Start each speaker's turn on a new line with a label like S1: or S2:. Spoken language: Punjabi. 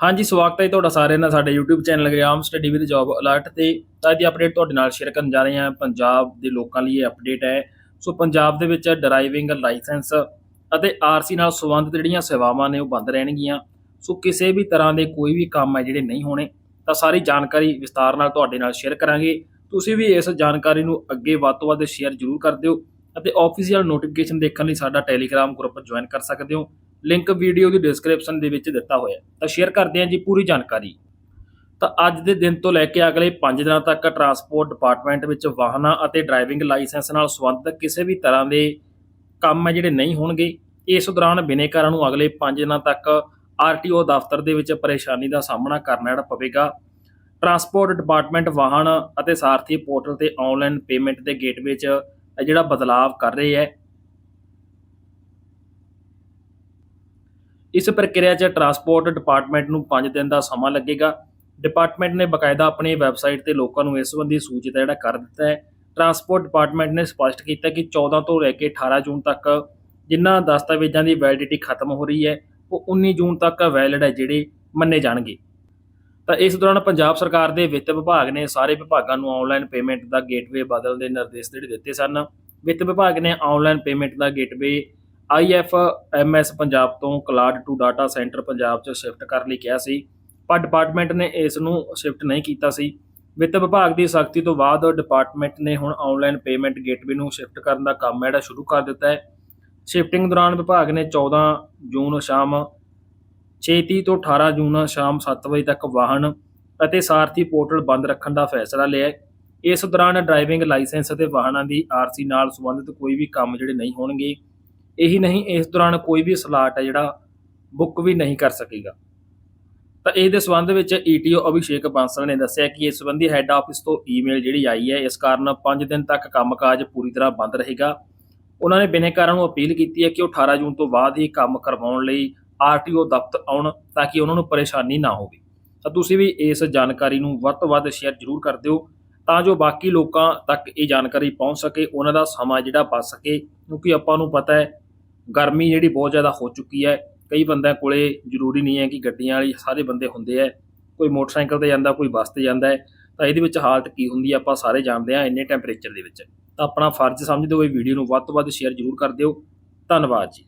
S1: ਹਾਂਜੀ, ਸਵਾਗਤ ਹੈ ਤੁਹਾਡਾ ਸਾਰਿਆਂ ਦਾ ਸਾਡੇ YouTube channel Gram study with job alert ਤੇ। ਤਾਂ ਇਹਦੀ ਅਪਡੇਟ ਤੁਹਾਡੇ ਨਾਲ ਸ਼ੇਅਰ ਕਰਨ ਜਾ ਰਹੇ ਹਾਂ। ਪੰਜਾਬ ਦੇ ਲੋਕਾਂ ਲਈ ਇਹ ਅਪਡੇਟ ਹੈ। ਸੋ ਪੰਜਾਬ ਦੇ ਵਿੱਚ ਡਰਾਈਵਿੰਗ ਲਾਇਸੈਂਸ ਅਤੇ ਆਰਸੀ ਨਾਲ ਸੰਬੰਧਿਤ ਜਿਹੜੀਆਂ ਸੇਵਾਵਾਂ ਨੇ ਉਹ ਬੰਦ ਰਹਿਣਗੀਆਂ। ਸੋ ਕਿਸੇ ਵੀ ਤਰ੍ਹਾਂ ਦੇ ਕੋਈ ਵੀ ਕੰਮ ਹੈ ਜਿਹੜੇ ਨਹੀਂ ਹੋਣੇ, ਤਾਂ ਸਾਰੀ ਜਾਣਕਾਰੀ ਵਿਸਤਾਰ ਨਾਲ ਤੁਹਾਡੇ ਨਾਲ ਸ਼ੇਅਰ ਕਰਾਂਗੇ। ਤੁਸੀਂ ਵੀ ਇਸ ਜਾਣਕਾਰੀ ਨੂੰ ਅੱਗੇ ਵੱਧ ਤੋਂ ਵੱਧ ਸ਼ੇਅਰ ਜ਼ਰੂਰ ਕਰ ਦਿਓ ਅਤੇ ਆਫੀਸ਼ੀਅਲ ਨੋਟੀਫਿਕੇਸ਼ਨ ਦੇਖਣ ਲਈ ਸਾਡਾ ਟੈਲੀਗ੍ਰਾਮ ਗਰੁੱਪ ਜੁਆਇਨ ਕਰ ਸਕਦੇ ਹੋ। ਲਿੰਕ ਵੀਡੀਓ ਦੀ ਡਿਸਕ੍ਰਿਪਸ਼ਨ ਦੇ ਵਿੱਚ ਦਿੱਤਾ ਹੋਇਆ ਤਾਂ ਸ਼ੇਅਰ ਕਰਦੇ ਹਾਂ ਜੀ ਪੂਰੀ ਜਾਣਕਾਰੀ। ਤਾਂ ਅੱਜ ਦੇ ਦਿਨ ਤੋਂ ਲੈ ਕੇ ਅਗਲੇ 5 ਦਿਨਾਂ ਤੱਕ ਟਰਾਂਸਪੋਰਟ ਡਿਪਾਰਟਮੈਂਟ ਵਿੱਚ ਵਾਹਨਾਂ ਅਤੇ ਡਰਾਈਵਿੰਗ ਲਾਇਸੈਂਸ ਨਾਲ ਸੰਬੰਧਿਤ ਕਿਸੇ ਵੀ ਤਰ੍ਹਾਂ ਦੇ ਕੰਮ ਹੈ ਜਿਹੜੇ ਨਹੀਂ ਹੋਣਗੇ, ਇਸ ਦੌਰਾਨ ਬਿਨੇਕਾਰਾਂ ਨੂੰ ਅਗਲੇ 5 ਦਿਨਾਂ ਤੱਕ ਆਰਟੀਓ ਦਫ਼ਤਰ ਦੇ ਵਿੱਚ ਪਰੇਸ਼ਾਨੀ ਦਾ ਸਾਹਮਣਾ ਕਰਨਾ ਜਿਹੜਾ ਪਵੇਗਾ। ਟਰਾਂਸਪੋਰਟ ਡਿਪਾਰਟਮੈਂਟ ਵਾਹਨ ਅਤੇ ਸਾਰਥੀ ਪੋਰਟਲ ਤੇ ਆਨਲਾਈਨ ਪੇਮੈਂਟ ਦੇ ਗੇਟਵੇ 'ਚ ਜਿਹੜਾ ਬਦਲਾਵ ਕਰ ਰਹੀ ਹੈ ਇਸ ਪ੍ਰਕਿਰਿਆ 'ਚ ਟਰਾਂਸਪੋਰਟ ਡਿਪਾਰਟਮੈਂਟ ਨੂੰ 5 ਦਿਨ ਦਾ ਸਮਾਂ ਲੱਗੇਗਾ। ਡਿਪਾਰਟਮੈਂਟ ਨੇ ਬਕਾਇਦਾ ਆਪਣੀ ਵੈਬਸਾਈਟ ਤੇ ਲੋਕਾਂ ਨੂੰ ਇਸ ਸੰਬੰਧੀ ਸੂਚਿਤ ਜਿਹੜਾ ਕਰ ਦਿੱਤਾ ਹੈ। ਟਰਾਂਸਪੋਰਟ ਡਿਪਾਰਟਮੈਂਟ ਨੇ ਸਪਸ਼ਟ ਕੀਤਾ ਕਿ 14 ਤੋਂ ਲੈ ਕੇ 18 ਜੂਨ ਤੱਕ ਜਿਨ੍ਹਾਂ ਦਸਤਾਵੇਜ਼ਾਂ ਦੀ ਵੈਲਿਡਿਟੀ ਖਤਮ ਹੋ ਰਹੀ ਹੈ, ਉਹ 19 ਜੂਨ ਤੱਕ ਵੈਲਿਡ ਹੈ, ਜਿਹੜੇ ਮੰਨੇ ਜਾਣਗੇ। ਤਾਂ ਇਸ ਦੌਰਾਨ ਪੰਜਾਬ ਸਰਕਾਰ ਦੇ ਵਿੱਤ ਵਿਭਾਗ ਨੇ ਸਾਰੇ ਵਿਭਾਗਾਂ ਨੂੰ ਆਨਲਾਈਨ ਪੇਮੈਂਟ ਦਾ ਗੇਟਵੇ ਬਦਲਣ ਦੇ ਨਿਰਦੇਸ਼ ਜਿਹੜੇ ਦਿੱਤੇ ਸਨ। ਵਿੱਤ ਵਿਭਾਗ ਨੇ ਆਨਲਾਈਨ ਪੇਮੈਂਟ ਦਾ ਗੇਟਵੇ ਆਈਐਫਐਮਐਸ ਪੰਜਾਬ ਤੋਂ cloud to data centre Punjab 'ਚ ਸ਼ਿਫਟ ਕਰਨ ਲਈ ਕਿਹਾ ਸੀ। ਪਰ ਡਿਪਾਰਟਮੈਂਟ ਨੇ ਇਸ ਨੂੰ ਸ਼ਿਫਟ ਨਹੀਂ ਕੀਤਾ ਸੀ। ਵਿੱਤ ਵਿਭਾਗ ਦੀ ਸਖਤੀ ਤੋਂ ਬਾਅਦ ਡਿਪਾਰਟਮੈਂਟ ਨੇ ਹੁਣ ਆਨਲਾਈਨ ਪੇਮੈਂਟ ਗੇਟਵੇ ਨੂੰ ਸ਼ਿਫਟ ਕਰਨ ਦਾ ਕੰਮ ਹੈ ਜਿਹੜਾ ਸ਼ੁਰੂ ਕਰ ਦਿੱਤਾ ਹੈ। ਸ਼ਿਫਟਿੰਗ ਦੌਰਾਨ ਵਿਭਾਗ ਨੇ 14 ਜੂਨ ਸ਼ਾਮ 6:30 ਤੋਂ 18 ਜੂਨ ਸ਼ਾਮ 7 ਵਜੇ ਤੱਕ ਵਾਹਨ ਅਤੇ ਸਾਰਥੀ ਪੋਰਟਲ ਬੰਦ ਰੱਖਣ ਦਾ ਫੈਸਲਾ ਲਿਆ ਇਸ ਦੌਰਾਨ ਡਰਾਈਵਿੰਗ ਲਾਇਸੈਂਸ ਅਤੇ ਵਾਹਨਾਂ ਦੀ ਆਰਸੀ ਨਾਲ ਸੰਬੰਧਿਤ ਕੋਈ ਵੀ ਕੰਮ ਜਿਹੜੇ ਨਹੀਂ ਹੋਣਗੇ। ਇਹੀ ਨਹੀਂ, ਇਸ ਦੌਰਾਨ ਕੋਈ ਵੀ ਸਲਾਟ ਹੈ ਜਿਹੜਾ ਬੁੱਕ ਵੀ ਨਹੀਂ ਕਰ ਸਕੇਗਾ। ਤਾਂ ਇਸ ਦੇ ਸੰਬੰਧ ਵਿੱਚ ਈਟੀਓ ਅਭਿਸ਼ੇਕ ਬਾਂਸਲ ਨੇ ਦੱਸਿਆ ਕਿ ਇਸ ਸੰਬੰਧੀ ਹੈੱਡ ਆਫਿਸ ਤੋਂ ਈਮੇਲ ਜਿਹੜੀ ਆਈ ਹੈ, ਇਸ ਕਾਰਨ 5 ਦਿਨ ਤੱਕ ਕੰਮਕਾਜ ਪੂਰੀ ਤਰ੍ਹਾਂ ਬੰਦ ਰਹੇਗਾ। ਉਹਨਾਂ ਨੇ ਬਿਨੇਕਾਰਾਂ ਨੂੰ ਅਪੀਲ ਕੀਤੀ ਹੈ ਕਿ ਉਹ 18 ਜੂਨ ਤੋਂ ਬਾਅਦ ਹੀ ਕੰਮ ਕਰਵਾਉਣ ਲਈ ਆਰਟੀਓ ਦਫ਼ਤਰ ਆਉਣ ਤਾਂ ਕਿ ਉਹਨਾਂ ਨੂੰ ਪਰੇਸ਼ਾਨੀ ਨਾ ਹੋਵੇ। ਤਾਂ ਤੁਸੀਂ ਵੀ ਇਸ ਜਾਣਕਾਰੀ ਨੂੰ ਵੱਧ ਤੋਂ ਵੱਧ ਸ਼ੇਅਰ ਜ਼ਰੂਰ ਕਰ ਦਿਓ ਤਾਂ ਜੋ ਬਾਕੀ ਲੋਕਾਂ ਤੱਕ ਇਹ ਜਾਣਕਾਰੀ ਪਹੁੰਚ ਸਕੇ, ਉਹਨਾਂ ਦਾ ਸਮਾਂ ਜਿਹੜਾ ਬਚ ਸਕੇ। ਕਿਉਂਕਿ ਆਪਾਂ ਨੂੰ ਪਤਾ ਹੈ ਗਰਮੀ ਜਿਹੜੀ ਬਹੁਤ ਜ਼ਿਆਦਾ ਹੋ ਚੁੱਕੀ ਹੈ, ਕਈ ਬੰਦਿਆਂ ਕੋਲੇ ਜ਼ਰੂਰੀ ਨਹੀਂ ਹੈ ਕਿ ਗੱਡੀਆਂ ਵਾਲੀ ਸਾਰੇ ਬੰਦੇ ਹੁੰਦੇ ਆ ਕੋਈ ਮੋਟਰਸਾਈਕਲ ਤੇ ਜਾਂਦਾ, ਕੋਈ ਬੱਸ ਤੇ ਜਾਂਦਾ ਹੈ, ਤਾਂ ਇਹਦੇ ਵਿੱਚ ਹਾਲਤ ਕੀ ਹੁੰਦੀ ਹੈ, ਆਪਾਂ ਸਾਰੇ ਜਾਣਦੇ ਹਾਂ ਇੰਨੇ ਟੈਂਪਰੇਚਰ ਦੇ ਵਿੱਚ। ਤਾਂ ਆਪਣਾ ਫਰਜ਼ ਸਮਝਦੇ ਹੋਏ ਵੀਡੀਓ ਨੂੰ ਵੱਧ ਤੋਂ ਵੱਧ ਸ਼ੇਅਰ ਜ਼ਰੂਰ ਕਰ ਦਿਓ। ਧੰਨਵਾਦ ਜੀ।